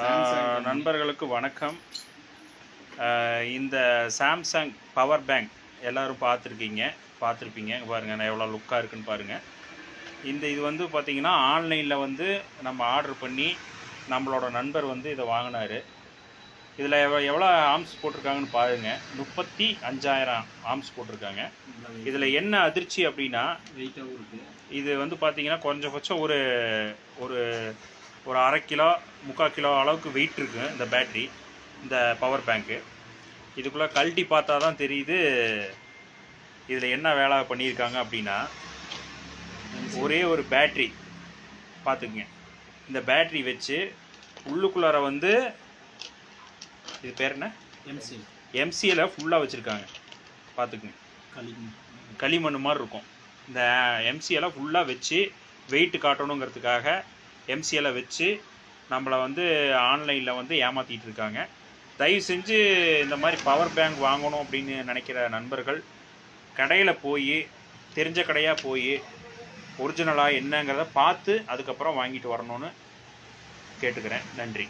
நண்பர்களுக்கு வணக்கம். இந்த சாம்சங் பவர் பேங்க் எல்லாரும் பார்த்துருக்கீங்க. பார்த்துருப்பீங்க. இங்க பாருங்க நான் எவ்வளோ லுக்காக இருக்குன்னு பாருங்கள் இந்த இது வந்து பார்த்தீங்கன்னா ஆன்லைனில் வந்து நம்ம ஆர்டர் பண்ணி நம்மளோட நண்பர் வந்து இதை வாங்கினாரு. இதில் எவ்வளோ எவ்வளோ ஆம்ஸ் போட்டிருக்காங்கன்னு பாருங்கள் முப்பத்தி அஞ்சாயிரம் ஆம்ஸ் போட்டிருக்காங்க. இதில் என்ன அதிர்ச்சி அப்படின்னா இது வந்து பார்த்தீங்கன்னா குறைஞ்சபட்சம் ஒரு ஒரு ஒரு அரை கிலோ முக்கால் கிலோ அளவுக்கு வெயிட் இருக்கு இந்த பேட்ரி இந்த பவர் பேங்க்கு இதுக்குள்ளே கழட்டி பார்த்தா தான் தெரியுது இதில் என்ன வேலை பண்ணியிருக்காங்க அப்படின்னா ஒரே ஒரு பேட்ரி பார்த்துக்குங்க. இந்த பேட்ரி வச்சு உள்ளுக்குள்ளார வந்து இது பேர் என்ன? எம்சி எம்சியில் ஃபுல்லாக வச்சுருக்காங்க. பார்த்துக்குங்க. களிமண். களிமண் மாதிரி இருக்கும். இந்த எம்சிஎல்லாம் ஃபுல்லாக வச்சு வெயிட் காட்டணுங்கிறதுக்காக எம்சிஎலை வச்சு நம்மளை வந்து ஆன்லைனில் வந்து ஏமாற்றிட்டு இருக்காங்க. தயவு செஞ்சு இந்த மாதிரி பவர் பேங்க் வாங்கணும் அப்படின்னு நினைக்கிற நண்பர்கள் கடையில் போய் தெரிஞ்ச கடையாக போய் ஒரிஜினலாக என்னங்கிறத பார்த்து அதுக்கப்புறம் வாங்கிட்டு வரணும்னு கேட்டுக்கிறேன். நன்றி.